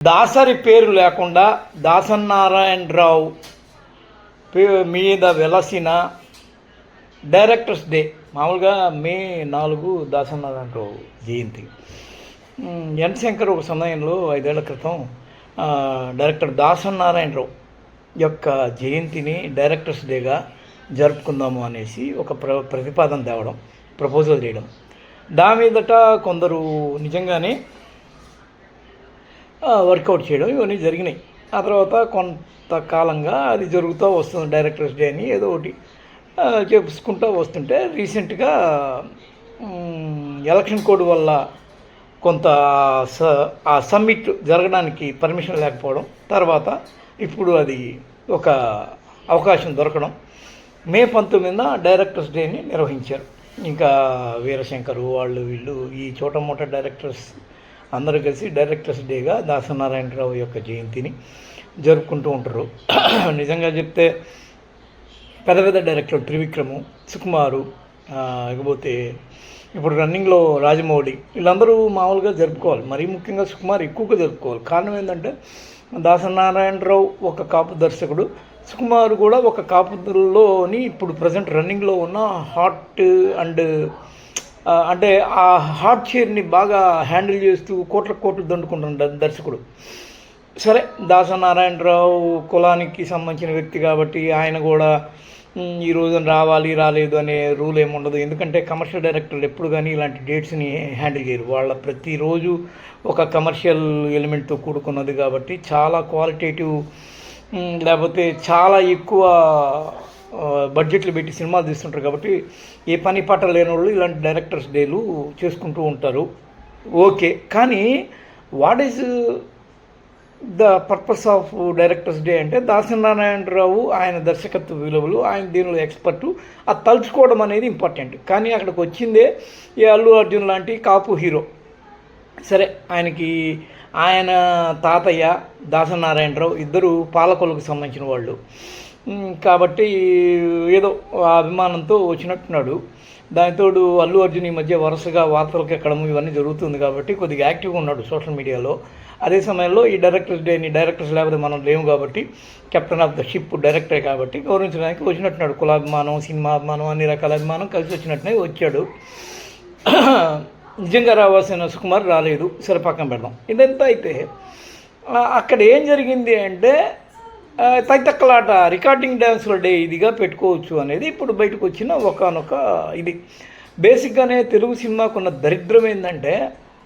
దాసరి పేరు లేకుండా దాసనారాయణరావు పే- మీద వెలసిన డైరెక్టర్స్ డే. మామూలుగా మే నాలుగు దాసనారాయణరావు జయంతి. ఎన్ శంకర్ ఒక సమయంలో ఐదేళ్ళ క్రితం డైరెక్టర్ దాసనారాయణరావు యొక్క జయంతిని డైరెక్టర్స్ డేగా జరుపుకుందాము అనేసి ఒక ప్ర ప్రతిపాదన తేవడం ప్రపోజల్ చేయడం దాని మీదట కొందరు నిజంగానే వర్కౌట్ చేయడం ఇవన్నీ జరిగినాయి. ఆ తర్వాత కొంతకాలంగా అది జరుగుతూ వస్తుంది డైరెక్టర్స్ డే అని ఏదో ఒకటి ఆ, చెప్పుకుంటూ వస్తుంటే రీసెంట్గా ఎలక్షన్ కోడ్ వల్ల కొంత స ఆ సమ్మిట్ జరగడానికి పర్మిషన్ లేకపోవడం తర్వాత ఇప్పుడు అది ఒక అవకాశం దొరకడం మే పంతొమ్మిదిన డైరెక్టర్స్ డేని నిర్వహించారు. ఇంకా వీరశంకరు వాళ్ళు వీళ్ళు ఈ చోటమోట డైరెక్టర్స్ అందరూ కలిసి డైరెక్టర్స్ డేగా దాసనారాయణరావు యొక్క జయంతిని జరుపుకుంటూ ఉంటారు. నిజంగా చెప్తే పెద్ద పెద్ద డైరెక్టర్ త్రివిక్రము సుకుమారు ఇకపోతే ఇప్పుడు రన్నింగ్లో రాజమౌళి వీళ్ళందరూ మామూలుగా జరుపుకోవాలి. మరీ ముఖ్యంగా సుకుమార్ ఎక్కువగా జరుపుకోవాలి. కారణం ఏంటంటే దాసనారాయణరావు ఒక కాపు దర్శకుడు సుకుమార్ కూడా ఒక కాపులోని ఇప్పుడు ప్రజెంట్ రన్నింగ్లో ఉన్న హాట్ అండ్ అంటే ఆ హార్డ్ చైర్ని బాగా హ్యాండిల్ చేస్తూ కోట్ల కోట్లు దండుకుంటున్నాడు దర్శకుడు. సరే దాసనారాయణరావు కులానికి సంబంధించిన వ్యక్తి కాబట్టి ఆయన కూడా ఈ రోజున రావాలి రాలేదు అనే రూల్ ఏముండదు ఎందుకంటే కమర్షియల్ డైరెక్టర్లు ఎప్పుడు కానీ ఇలాంటి డేట్స్ని హ్యాండిల్ చేయరు. వాళ్ళ ప్రతిరోజు ఒక కమర్షియల్ ఎలిమెంట్తో కూడుకున్నది కాబట్టి చాలా క్వాలిటేటివ్ లేకపోతే చాలా ఎక్కువ బడ్జెట్లు పెట్టి సినిమాలు తీస్తుంటారు కాబట్టి ఏ పని పాట లేని వాళ్ళు ఇలాంటి డైరెక్టర్స్ డేలు చేసుకుంటూ ఉంటారు. ఓకే కానీ what is the purpose of directors day అంటే దాసనారాయణరావు ఆయన దర్శకత్వ విలువలు ఆయన దీనిలో ఎక్స్పర్టు అది తలుచుకోవడం అనేది ఇంపార్టెంట్ కానీ అక్కడికి వచ్చిందే ఈ అల్లు అర్జున్ లాంటి కాపు హీరో. సరే ఆయనకి ఆయన తాతయ్య దాసనారాయణరావు ఇద్దరు పాలకొలకు సంబంధించిన వాళ్ళు. కాబట్టి ఏదో అభిమానంతో వచ్చినట్టున్నాడు. దానితోడు అల్లు అర్జున్ ఈ మధ్య వరుసగా వార్తలకు ఎక్కడము ఇవన్నీ జరుగుతుంది కాబట్టి కొద్దిగా యాక్టివ్గా ఉన్నాడు సోషల్ మీడియాలో. అదే సమయంలో ఈ డైరెక్టర్స్ డేని డైరెక్టర్స్ లేకపోతే మనం లేము కాబట్టి కెప్టెన్ ఆఫ్ ద షిప్ డైరెక్టరే కాబట్టి గౌరవించడానికి వచ్చినట్టున్నాడు. కులాభిమానం సినిమా అభిమానం అన్ని రకాల అభిమానం కలిసి వచ్చినట్టునే వచ్చాడు. నిజంగా రావాల్సిన సుకుమార్ రాలేదు. సరే పక్కన పెడదాం. ఇదంతా అయితే అక్కడ ఏం జరిగింది అంటే తైతక్కలాట రికార్డింగ్ డ్యాన్సుల డే ఇదిగా పెట్టుకోవచ్చు అనేది ఇప్పుడు బయటకు వచ్చిన ఒకనొక ఇది. బేసిక్గానే తెలుగు సినిమాకున్న దరిద్రం ఏంటంటే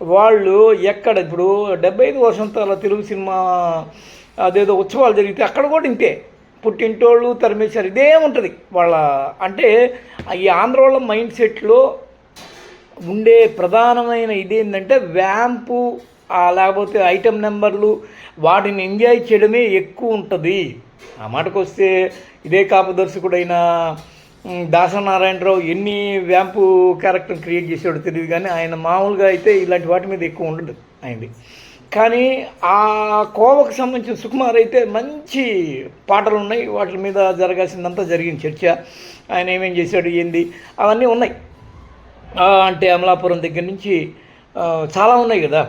వాళ్ళు ఎక్కడ ఇప్పుడు డెబ్బై ఐదు వసంతాల తెలుగు సినిమా అదేదో ఉత్సవాలు జరిగితే అక్కడ కూడా ఇంతే. పుట్టింటోళ్ళు తరిమేశారు ఇదే ఉంటుంది. వాళ్ళ అంటే ఈ ఆంధ్ర వాళ్ళ మైండ్ సెట్లో ఉండే ప్రధానమైన ఇది ఏంటంటే వ్యాంపు లేకపోతే ఐటెం నెంబర్లు వాటిని ఎంజాయ్ చేయడమే ఎక్కువ ఉంటుంది. ఆ మాటకు వస్తే ఇదే కాపదర్శకుడైన దాసనారాయణరావు ఎన్ని వ్యాంపు క్యారెక్టర్ క్రియేట్ చేసాడో తెలియదు కానీ ఆయన మామూలుగా అయితే ఇలాంటి వాటి మీద ఎక్కువ ఉండదు ఆయనది. కానీ ఆ కోవకు సంబంధించిన సుకుమార్ అయితే మంచి పాటలు ఉన్నాయి. వాటి మీద జరగాల్సిందంతా జరిగింది చర్చ. ఆయన ఏమేం చేశాడు ఏంది అవన్నీ ఉన్నాయి. అంటే అమలాపురం దగ్గర నుంచి చాలా ఉన్నాయి కదా.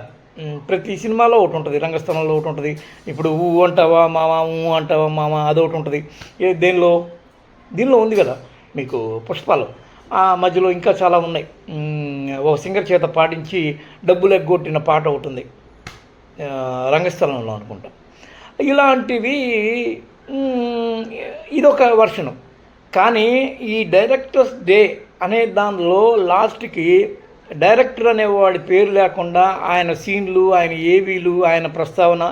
ప్రతి సినిమాలో ఒకటి ఉంటుంది. రంగస్థలంలో ఒకటి ఉంటుంది. ఇప్పుడు ఊ అంటావా మామ ఊ అంటావా మామ అదొకటి ఉంటుంది. ఏ దేనిలో? దీనిలో ఉంది కదా మీకు పుష్పాలు. ఆ మధ్యలో ఇంకా చాలా ఉన్నాయి. ఒక సింగర్ చేత పాటించి డబ్బులు ఎగ్గొట్టిన పాట ఒకటి ఉంది. రంగస్థలంలో అనుకుంటా. ఇలాంటివి ఇదొక వర్షను. కానీ ఈ డైరెక్టర్స్ డే అనే దానిలో లాస్ట్కి డైరెక్టర్ అనేవాడి పేరు లేకుండా ఆయన సీన్లు ఆయన ఏవీలు ఆయన ప్రస్తావన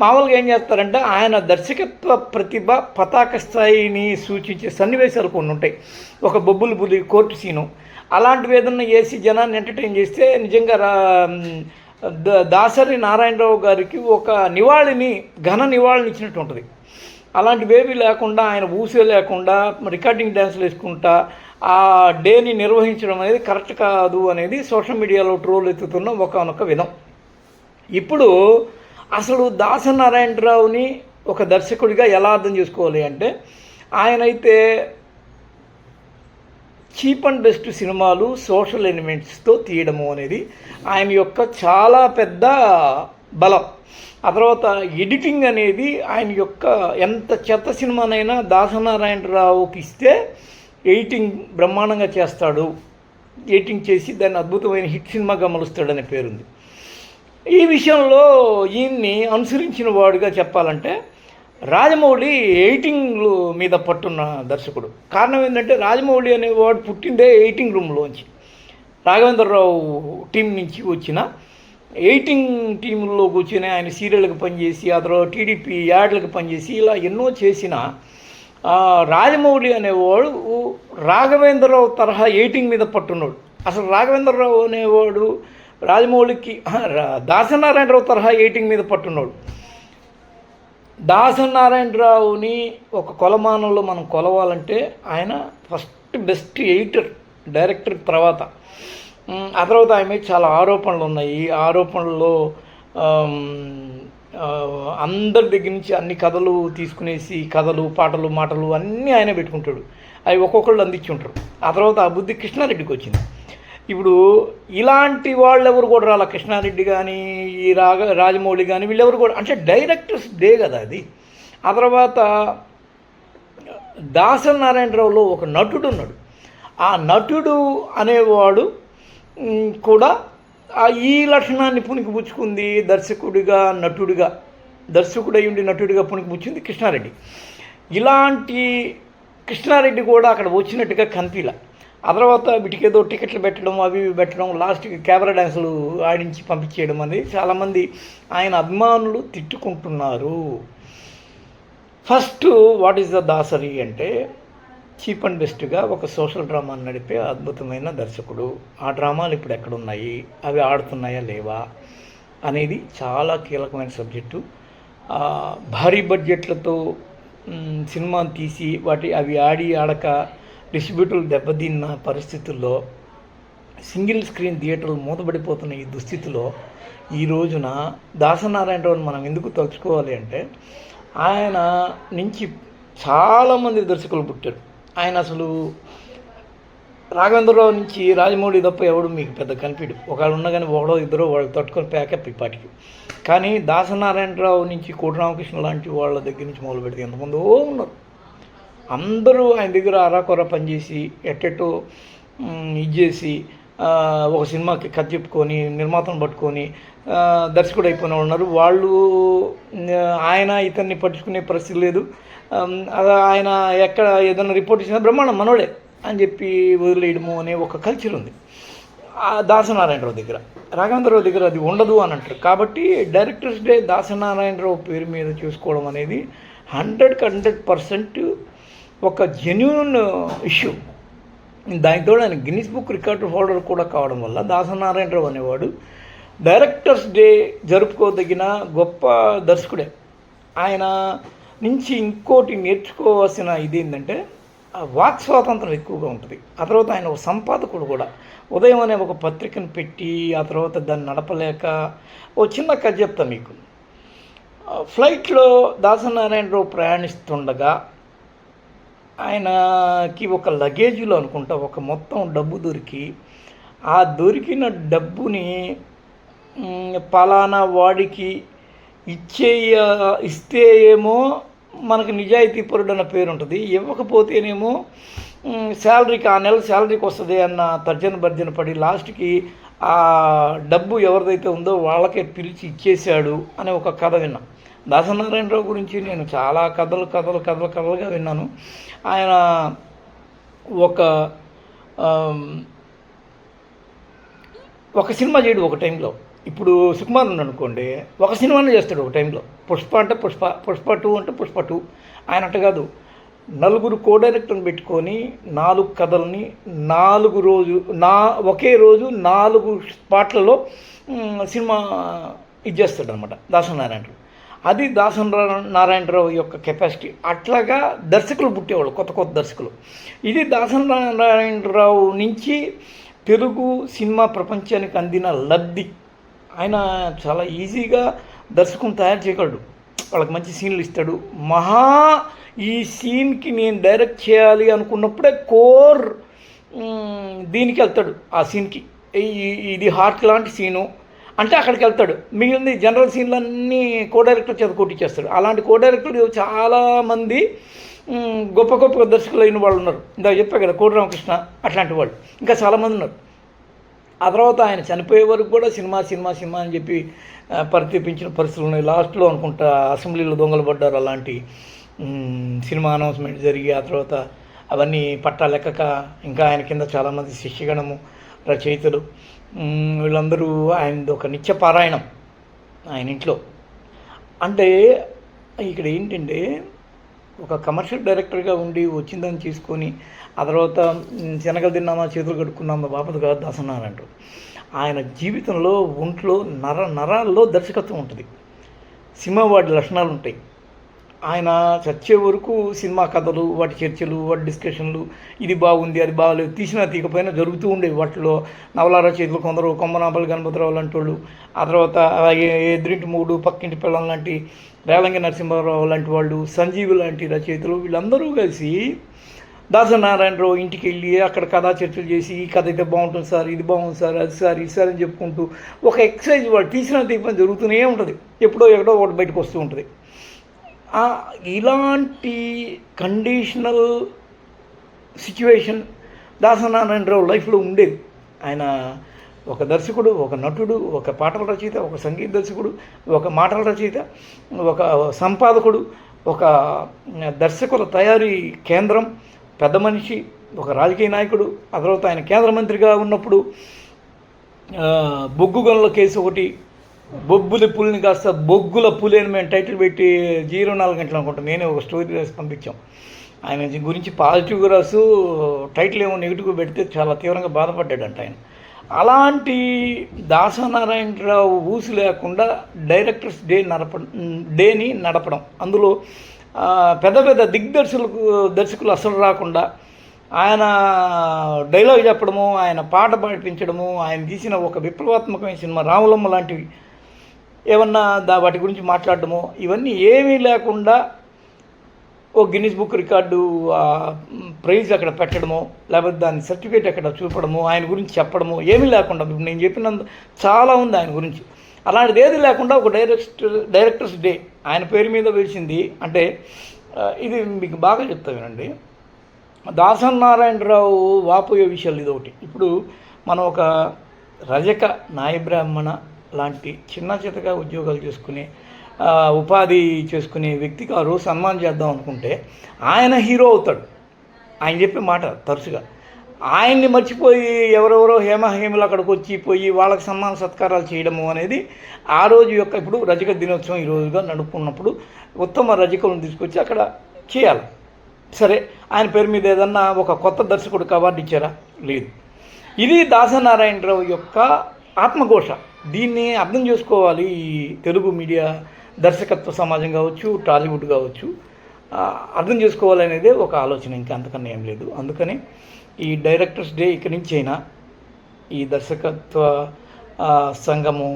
మామూలుగా ఏం చేస్తారంటే ఆయన దర్శకత్వ ప్రతిభ పతాక స్థాయిని సూచించే సన్నివేశాలు కొన్ని ఉంటాయి. ఒక బొబ్బులు బులి కోర్టు సీను. అలాంటివి ఏదన్నా వేసి జనాన్ని ఎంటర్టైన్ చేస్తే నిజంగా రా దాసరి నారాయణరావు గారికి ఒక నివాళిని ఘన నివాళిని ఇచ్చినట్టు ఉంటుంది. అలాంటివేవి లేకుండా ఆయన ఊసే లేకుండా రికార్డింగ్ డ్యాన్స్లు వేసుకుంటా ఆ డేని నిర్వహించడం అనేది కరెక్ట్ కాదు అనేది సోషల్ మీడియాలో ట్రోల్ ఎత్తుతున్న ఒకనొక విధం. ఇప్పుడు అసలు దాసనారాయణరావుని ఒక దర్శకుడిగా ఎలా అర్థం చేసుకోవాలి అంటే ఆయనైతే చీప్ అండ్ బెస్ట్ సినిమాలు సోషల్ ఎలిమెంట్స్తో తీయడము అనేది ఆయన యొక్క చాలా పెద్ద బలం. ఆ తర్వాత ఎడిటింగ్ అనేది ఆయన యొక్క ఎంత చెత్త సినిమానైనా దాసనారాయణరావుకి ఇస్తే ఎడిటింగ్ బ్రహ్మాండంగా చేస్తాడు. ఎడిటింగ్ చేసి దాన్ని అద్భుతమైన హిట్ సినిమాగా మలుస్తాడనే పేరుంది. ఈ విషయంలో ఈయన్ని అనుసరించిన వాడుగా చెప్పాలంటే రాజమౌళి ఎయిటింగ్ మీద పట్టున్న దర్శకుడు. కారణం ఏంటంటే రాజమౌళి అనేవాడు పుట్టిందే ఎయిటింగ్ రూమ్లోంచి. రాఘవేంద్రరావు టీం నుంచి వచ్చిన ఎయిటింగ్ టీంలో కూర్చొని ఆయన సీరియల్కి పనిచేసి ఆ తర్వాత టీడీపీ యాడ్లకు పనిచేసి ఇలా ఎన్నో చేసిన రాజమౌళి అనేవాడు రాఘవేంద్రరావు తరహా ఎయిటింగ్ మీద పట్టున్నాడు. అసలు రాఘవేంద్రరావు అనేవాడు రాజమౌళికి దాసనారాయణరావు తరహా ఎయిటింగ్ మీద పట్టున్నాడు. దాసనారాయణరావుని ఒక కొలమానంలో మనం కొలవాలంటే ఆయన ఫస్ట్ బెస్ట్ ఎయిటర్ డైరెక్టర్ తర్వాత. ఆ తర్వాత ఆయన మీద చాలా ఆరోపణలు ఉన్నాయి. ఈ ఆరోపణల్లో అందరి దగ్గర నుంచి అన్ని కథలు తీసుకునేసి కథలు పాటలు మాటలు అన్నీ ఆయన పెట్టుకుంటాడు. అవి ఒక్కొక్కళ్ళు అందించి ఉంటారు. ఆ తర్వాత ఆ బుద్ధి కృష్ణారెడ్డికి వచ్చింది. ఇప్పుడు ఇలాంటి వాళ్ళు ఎవరు కూడా రాల? కృష్ణారెడ్డి కానీ ఈ రాగ రాజమౌళి కానీ వీళ్ళెవరు కూడా? అంటే డైరెక్టర్స్ డే కదా అది. ఆ తర్వాత దాసరి నారాయణరావులో ఒక నటుడు ఉన్నాడు. ఆ నటుడు అనేవాడు కూడా ఈ లక్షణాన్ని పుణికి పుచ్చుకుంది దర్శకుడిగా నటుడిగా. దర్శకుడై ఉండి నటుడిగా పుణికిపుచ్చింది కృష్ణారెడ్డి. ఇలాంటి కృష్ణారెడ్డి కూడా అక్కడ వచ్చినట్టుగా కనిపించలే ఆ తర్వాత వీటికేదో టికెట్లు పెట్టడం అవి ఇవి పెట్టడం లాస్ట్కి కెమెరా డ్యాన్సులు ఆడించి పంపించేయడం అనేది చాలామంది ఆయన అభిమానులు తిట్టుకుంటున్నారు. First what is the Dasari అంటే చీప్ అండ్ బెస్ట్గా ఒక సోషల్ డ్రామాను నడిపే అద్భుతమైన దర్శకుడు. ఆ డ్రామాలు ఇప్పుడు ఎక్కడున్నాయి? అవి ఆడుతున్నాయా లేవా? అనేది చాలా కీలకమైన సబ్జెక్టు. భారీ బడ్జెట్లతో సినిమా తీసి వాటి అవి ఆడి ఆడక డిస్ట్రిబ్యూటర్లు దెబ్బతిన్న పరిస్థితుల్లో సింగిల్ స్క్రీన్ థియేటర్లు మూతపడిపోతున్న ఈ దుస్థితిలో ఈ రోజున దాసనారాయణరావుని మనం ఎందుకు తలుచుకోవాలి అంటే ఆయన నుంచి చాలామంది దర్శకులు పుట్టారు. ఆయన అసలు రాఘవేంద్రరావు నుంచి రాజమౌళి తప్ప ఎవడు మీకు పెద్ద కనిపించడు. ఒకళ్ళు ఉన్నా కానీ ఒకడో ఇద్దరు వాళ్ళు తట్టుకొని ప్యాకప్ ఇప్పటికి. కానీ దాసనారాయణరావు నుంచి కోటి రామకృష్ణ లాంటి వాళ్ళ దగ్గర నుంచి మొదలు పెడితే ఎంతమందో ఉన్నారు. అందరూ ఆయన దగ్గర అరాకొర పనిచేసి ఎట్టెట్టో ఇది చేసి ఒక సినిమాకి కథ చెప్పుకొని నిర్మాతను పట్టుకొని దర్శకుడు అయిపోయిన ఉన్నారు. వాళ్ళు ఆయన ఇతన్ని పట్టించుకునే పరిస్థితి లేదు. ఆయన ఎక్కడ ఏదైనా రిపోర్ట్ ఇచ్చినా బ్రహ్మాండం మనోడే అని చెప్పి వదిలేయడము అనే ఒక కల్చర్ ఉంది. దాసనారాయణరావు దగ్గర. రాఘవేంద్రరావు దగ్గర అది ఉండదు అని అంటారు. కాబట్టి డైరెక్టర్స్ డే దాసనారాయణరావు పేరు మీద చూసుకోవడం అనేది హండ్రెడ్కి హండ్రెడ్ పర్సెంట్ ఒక జెన్యున్ ఇష్యూ దానితో ఆయన గిన్నిస్ బుక్ రికార్డ్ హోల్డర్ కూడా కావడం వల్ల దాసనారాయణరావు అనేవాడు డైరెక్టర్స్ డే జరుపుకోదగిన గొప్ప దర్శకుడే. ఆయన నుంచి ఇంకోటి నేర్చుకోవాల్సిన ఇది ఏంటంటే వాక్ స్వాతంత్రం ఎక్కువగా ఉంటుంది. ఆ తర్వాత ఆయన ఒక సంపాదకుడు కూడా. ఉదయం అనే ఒక పత్రికను పెట్టి ఆ తర్వాత దాన్ని నడపలేక ఓ చిన్న కథ చెప్తా మీకు. ఫ్లైట్లో దాసనారాయణరావు ప్రయాణిస్తుండగా ఆయనకి ఒక లగేజీలో అనుకుంటా ఒక మొత్తం డబ్బు దొరికి ఆ దొరికిన డబ్బుని పలానా వాడికి ఇచ్చేయ ఇస్తే ఏమో మనకు నిజాయితీ పరుడు అన్న పేరు ఉంటుంది. ఇవ్వకపోతేనేమో శాలరీకి ఆ నెల శాలరీకి వస్తుంది అన్న తర్జన భర్జన పడి లాస్ట్కి ఆ డబ్బు ఎవరిదైతే ఉందో వాళ్ళకే పిలిచి ఇచ్చేశాడు అనే ఒక కథ విన్నాం. దాసనారాయణరావు గురించి నేను చాలా కథలు కథలు కథలు కథలుగా విన్నాను. ఆయన ఒక ఒక సినిమా చేయడు ఒక టైంలో. ఇప్పుడు సుకుమార్ అనుకోండి ఒక సినిమానే చేస్తాడు ఒక టైంలో. పుష్ప అంటే పుష్ప పుష్ప టూ అంటే పుష్ప టూ. ఆయన అంట కాదు. నలుగురు కో డైరెక్టర్ని పెట్టుకొని నాలుగు కథల్ని నాలుగు రోజు నా ఒకే రోజు నాలుగు స్పాట్లలో సినిమా ఇది చేస్తాడు అనమాట దాసనారాయణరావు. అది దాసన నారాయణరావు యొక్క కెపాసిటీ. అట్లాగా దర్శకులు పుట్టేవాళ్ళు కొత్త కొత్త దర్శకులు. ఇది దాసన నారాయణరావు నుంచి తెలుగు సినిమా ప్రపంచానికి అందిన లబ్ధి. ఆయన చాలా ఈజీగా దర్శకుని తయారు చేయగలడు. వాళ్ళకి మంచి సీన్లు ఇస్తాడు. మహా ఈ సీన్కి నేను డైరెక్ట్ చేయాలి అనుకున్నప్పుడే కోర్ దీనికి వెళ్తాడు ఆ సీన్కి. ఈ- ఇది హార్ట్ లాంటి సీను. అంటే అక్కడికి వెళ్తాడు. మిగిలిన జనరల్ సీన్లన్నీ కో డైరెక్టర్ చేత కొట్టించేస్తాడు అలాంటి కో డైరెక్టర్లు చాలామంది గొప్ప గొప్ప దర్శకులు అయిన వాళ్ళు ఉన్నారు. ఇందా చెప్పా కదా కోటి రామకృష్ణ అట్లాంటి వాళ్ళు. ఇంకా చాలామంది ఉన్నారు. ఆ తర్వాత ఆయన చనిపోయే వరకు కూడా సినిమా సినిమా సినిమా అని చెప్పి పరితపించిన పరిస్థితులు ఉన్నాయి. లాస్ట్లో అనుకుంటా అసెంబ్లీలో దొంగలు పడ్డారు అలాంటి సినిమా అనౌన్స్మెంట్ జరిగి ఆ తర్వాత అవన్నీ పట్టాలెక్కక ఇంకా ఆయన కింద చాలామంది శిష్యగణము రచయితలు. వీళ్ళందరూ ఆయనది ఒక నిత్య పారాయణం ఆయన ఇంట్లో. అంటే ఇక్కడ ఏంటంటే ఒక కమర్షియల్ డైరెక్టర్గా ఉండి వచ్చిందని తీసుకొని ఆ తర్వాత శనగలు తిన్నామా చేతులు కడుక్కున్నామా బాపత కాదు దాసన్నారంటారు ఆయన జీవితంలో ఒంట్లో నర నరాల్లో దర్శకత్వం ఉంటుంది. సినిమా వాటి లక్షణాలు ఉంటాయి ఆయన చచ్చే వరకు సినిమా కథలు వాటి చర్చలు వాటి డిస్కషన్లు ఇది బాగుంది అది బాగలేదు తీసినా తీకపోయినా జరుగుతూ ఉండేవి వాటిలో. నవల రచయితలు కొందరు కొమ్మనాపల్లి గణపతిరావు లాంటి వాళ్ళు. ఆ తర్వాత ఎదురింటి మూడు పక్కింటి పిల్లల లాంటి రేలంగి నరసింహారావు లాంటి వాళ్ళు సంజీవి లాంటి రచయితలు వీళ్ళందరూ కలిసి దాసనారాయణరావు ఇంటికి వెళ్ళి అక్కడ కథా చర్చలు చేసి ఈ కథ అయితే బాగుంటుంది సార్ ఇది బాగుంది సార్ అది సార్ ఇది సార్ అని చెప్పుకుంటూ ఒక ఎక్సర్సైజ్ వాళ్ళు తీసిన దీపం జరుగుతూనే ఉంటుంది. ఎప్పుడో ఎక్కడో ఒకటి బయటకు వస్తూ ఉంటుంది. ఇలాంటి కండిషనల్ సిచ్యువేషన్ దాసనారాయణరావు లైఫ్లో ఉండేది. ఆయన ఒక దర్శకుడు ఒక నటుడు ఒక పాటల రచయిత ఒక సంగీత దర్శకుడు ఒక మాటల రచయిత ఒక సంపాదకుడు ఒక దర్శకుల తయారీ కేంద్రం పెద్ద మనిషి ఒక రాజకీయ నాయకుడు ఆ తర్వాత ఆయన కేంద్ర మంత్రిగా ఉన్నప్పుడు ఆ, బొగ్గు కేసు ఒకటి బొబ్బుల పులిని కాస్త బొగ్గుల పులి అని మేము టైటిల్ పెట్టి జీరో నాలుగు గంటలు అనుకుంటాం. నేనే ఒక స్టోరీ రాసి పంపించాం. ఆయన గురించి పాజిటివ్గా రాసు టైటిల్ ఏమో నెగిటివ్గా పెడితే చాలా తీవ్రంగా బాధపడ్డాడంట ఆయన. అలాంటి దాసనారాయణరావు ఊసి లేకుండా డైరెక్టర్స్ డే నడప డేని నడపడం. అందులో పెద్ద పెద్ద దిగ్దర్శకులకు దర్శకులు అసలు రాకుండా ఆయన డైలాగ్ చెప్పడము ఆయన పాట పాటించడము ఆయన తీసిన ఒక విప్లవాత్మకమైన సినిమా రాములమ్మ లాంటివి ఏమన్నా దా వాటి గురించి మాట్లాడడము ఇవన్నీ ఏమీ లేకుండా ఓ గిన్నిస్ బుక్ రికార్డు ప్రైజ్ అక్కడ పెట్టడమో లేకపోతే దాని సర్టిఫికేట్ అక్కడ చూపడము ఆయన గురించి చెప్పడము ఏమీ లేకుండా ఇప్పుడు నేను చెప్పినంత చాలా ఉంది ఆయన గురించి. అలాంటిది ఏది లేకుండా ఒక డైరెక్టర్ డైరెక్టర్స్ డే ఆయన పేరు మీద వేసింది అంటే ఇది మీకు బాగా చెప్తా వినండి. దాసనారాయణరావు వాపోయే విషయాలు ఇది ఒకటి ఇప్పుడు మనం ఒక రజక నాయబ్రాహ్మణ లాంటి చిన్న చితగా ఉద్యోగాలు చేసుకునే ఉపాధి చేసుకునే వ్యక్తికి ఆ రోజు సన్మానం చేద్దాం అనుకుంటే ఆయన హీరో అవుతాడు. ఆయన చెప్పే మాట తరచుగా. ఆయన్ని మర్చిపోయి ఎవరెవరో హేమహేములు అక్కడికి వచ్చి పోయి వాళ్ళకి సన్మాన సత్కారాలు చేయడము అనేది ఆ రోజు యొక్క ఇప్పుడు రజక దినోత్సవం ఈ రోజుగా నడుపుకున్నప్పుడు ఉత్తమ రజకులను తీసుకొచ్చి అక్కడ చేయాలి. సరే ఆయన పేరు మీద ఏదన్నా ఒక కొత్త దర్శకుడికి అవార్డు ఇచ్చారా? లేదు. ఇది దాసనారాయణరావు యొక్క ఆత్మఘోష. దీన్ని అర్థం చేసుకోవాలి ఈ తెలుగు మీడియా దర్శకత్వ సమాజం కావచ్చు టాలీవుడ్ కావచ్చు. అర్థం అర్థం చేసుకోవాలనేదే ఒక ఆలోచన ఇంకా అంతకన్నా ఏం లేదు. అందుకని ఈ డైరెక్టర్స్ డే ఇక్కడి నుంచి అయినా ఈ దర్శకత్వ సంఘము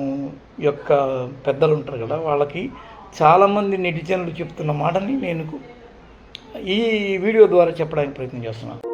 యొక్క పెద్దలు ఉంటారు కదా వాళ్ళకి చాలామంది నెటిజన్లు చెప్తున్న మాటని నేను ఈ వీడియో ద్వారా చెప్పడానికి ప్రయత్నం చేస్తున్నాను.